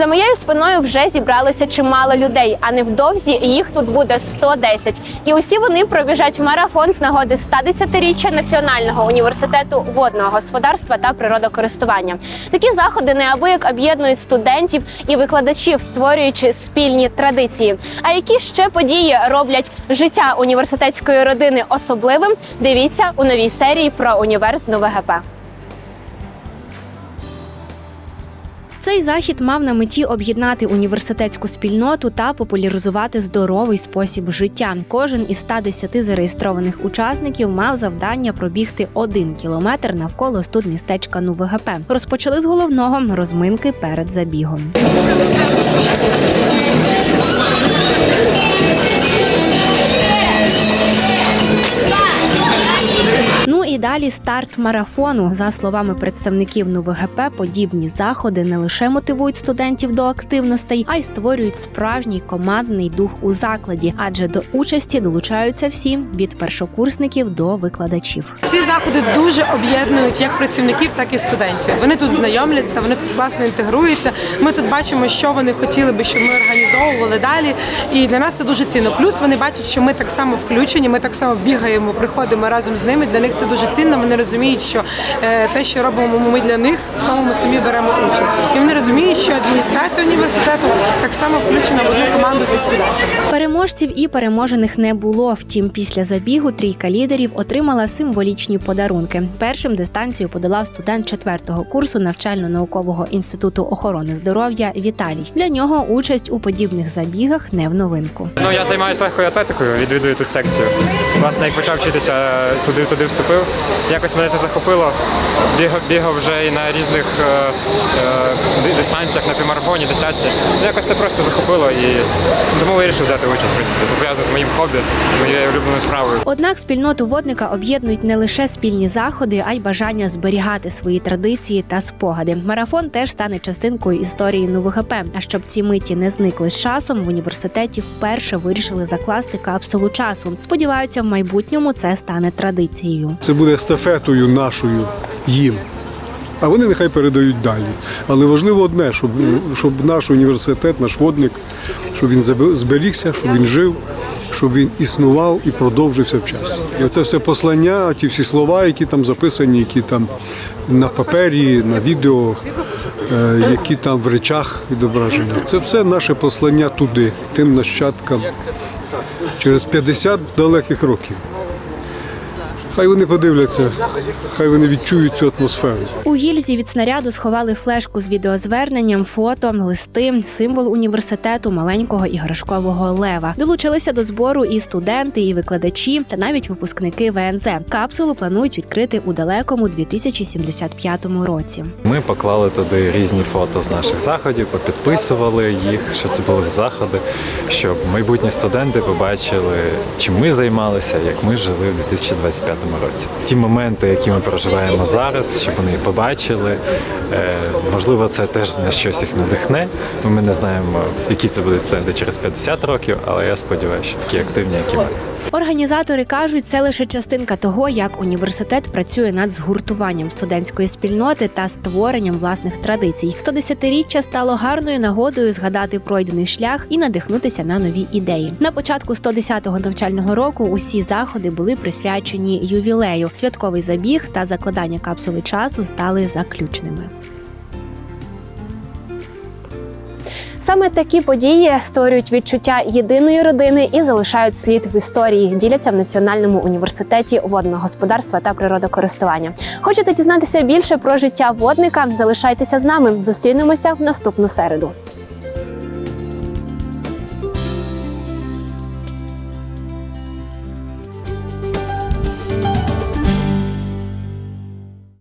За моєю спиною вже зібралося чимало людей, а невдовзі їх тут буде 110. І усі вони пробіжать марафон з нагоди 110-річчя Національного університету водного господарства та природокористування. Такі заходи неабияк об'єднують студентів і викладачів, створюючи спільні традиції. А які ще події роблять життя університетської родини особливим? Дивіться у новій серії про універ з НУВГП. Цей захід мав на меті об'єднати університетську спільноту та популяризувати здоровий спосіб життя. Кожен із 110 зареєстрованих учасників мав завдання пробігти один кілометр навколо студ студмістечка НУВГП. Розпочали з головного розминки перед забігом. Далі старт марафону. За словами представників НУВГП, подібні заходи не лише мотивують студентів до активностей, а й створюють справжній командний дух у закладі, адже до участі долучаються всі від першокурсників до викладачів. Ці заходи дуже об'єднують як працівників, так і студентів. Вони тут знайомляться, вони тут класно інтегруються. Ми тут бачимо, що вони хотіли би, щоб ми організовували далі. І для нас це дуже цінно. Плюс вони бачать, що ми так само включені, ми так само бігаємо, приходимо разом з ними. Для них це дуже цінно. Вони розуміють, що е, те, що робимо ми для них, в тому ми самі беремо участь. І вони розуміють, що адміністрація університету так само включена в одну команду зі студентами. Переможців і переможених не було. Втім, після забігу трійка лідерів отримала символічні подарунки. Першим дистанцію подолав студент четвертого курсу навчально-наукового інституту охорони здоров'я Віталій. Для нього участь у подібних забігах не в новинку. Ну я займаюся легкою атлетикою, відвідую тут секцію. Власне, як почав вчитися, туди туди вступив. Якось мене це захопило. Бігав, бігав вже і на різних е, е, дистанціях, на півмарафоні, десятці. Ну, Якось це просто захопило і тому вирішив взяти участь. В принципі, це пов'язано з моїм хобі, з моєю улюбленою справою. Однак спільноту водника об'єднують не лише спільні заходи, а й бажання зберігати свої традиції та спогади. Марафон теж стане частинкою історії НУВГП. А щоб ці миті не зникли з часом, в університеті вперше вирішили закласти капсулу часу. Сподіваються, в майбутньому це стане традицією. Це буде естафетою нашою їм. А вони нехай передають далі. Але важливо одне, щоб, щоб наш університет, наш водник, щоб він зберігся, щоб він жив, щоб він існував і продовжився в часі. І оце все послання, ті всі слова, які там записані, які там на папері, на відео, е, які там в речах відображені. Це все наше послання туди, тим нащадкам через 50 далеких років. Хай вони подивляться, хай вони відчують цю атмосферу. У гільзі від снаряду сховали флешку з відеозверненням, фото, листи, символ університету маленького іграшкового лева. Долучилися до збору і студенти, і викладачі, та навіть випускники ВНЗ. Капсулу планують відкрити у далекому 2075 році. Ми поклали туди різні фото з наших заходів, попідписували їх, що це були заходи, щоб майбутні студенти побачили, чим ми займалися, як ми жили в 2025 році. Ті моменти, які ми проживаємо зараз, щоб вони їх побачили. Е, можливо, це теж на щось їх надихне. Ми не знаємо, які це будуть студенти через 50 років, але я сподіваюся, що такі активні, як і ми. Організатори кажуть, це лише частинка того, як університет працює над згуртуванням студентської спільноти та створенням власних традицій. 110-річчя стало гарною нагодою згадати пройдений шлях і надихнутися на нові ідеї. На початку 110-го навчального року усі заходи були присвячені ювілею. Святковий забіг та закладання капсули часу стали заключними. Саме такі події створюють відчуття єдиної родини і залишають слід в історії. Діляться в Національному університеті водного господарства та природокористування. Хочете дізнатися більше про життя водника? Залишайтеся з нами. Зустрінемося в наступну середу.